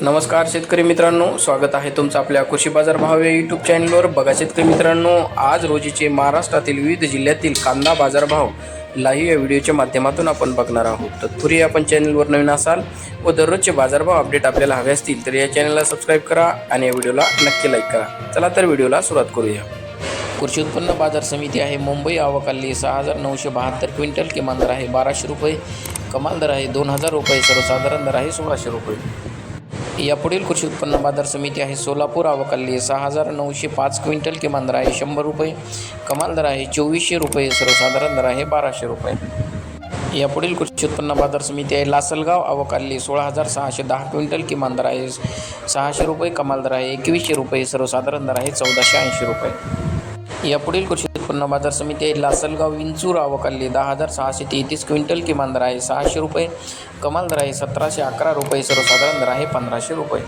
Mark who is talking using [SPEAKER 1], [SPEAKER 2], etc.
[SPEAKER 1] नमस्कार शेतकरी मित्रांनो स्वागत आहे तुमचं आपल्या कृषी बाजार भाव या यूट्यूब चॅनलवर बघा शेतकरी मित्रांनो आज रोजीचे महाराष्ट्रातील विविध जिल्ह्यातील कांदा बाजारभाव लाईव्ह या व्हिडिओच्या माध्यमातून आपण बघणार आहोत. तत्पूर्वी आपण चॅनलवर नवीन असाल व दररोजचे बाजारभाव अपडेट आपल्याला हवे असतील तर या चॅनलला सबस्क्राईब करा आणि या व्हिडिओला नक्की लाईक करा. चला तर व्हिडिओला सुरुवात करूया. कृषी उत्पन्न बाजार समिती आहे. मुंबई आवकाली सहा हजार नऊशे बहात्तर क्विंटल किमान दर आहे बाराशे रुपये. कमाल दर आहे दोन हजार रुपये. सर्वसाधारण दर आहे सोळाशे रुपये. यापुढील कृषी उत्पन्न बाजार समिती आहे. सोलापूर आवकाली सहा हजार नऊशे पाच क्विंटल किमान दर आहे. शंभर रुपये कमाल दर आहे. चोवीसशे रुपये सर्वसाधारण दर आहे. बाराशे रुपये. यापुढील कृषी उत्पन्न बाजार समिती आहे. लासलगाव अवकाली सोळा हजार सहाशे दहा क्विंटल किमान दर आहे. सहाशे रुपये कमाल दर आहे. एकवीसशे रुपये सर्वसाधारण दर आहे. चौदाशे ऐंशी रुपये. यापुढील कृषी उत्पन्न बाजार समिती आहे. लासलगाव विंचूर अवकाली दहा हजार सहाशे तेहतीस क्विंटल किमान दर आहे. सहाशे रुपये कमाल दर आहे. सतराशे अकरा रुपये सर्वसाधारण दर आहे. पंधराशे रुपये.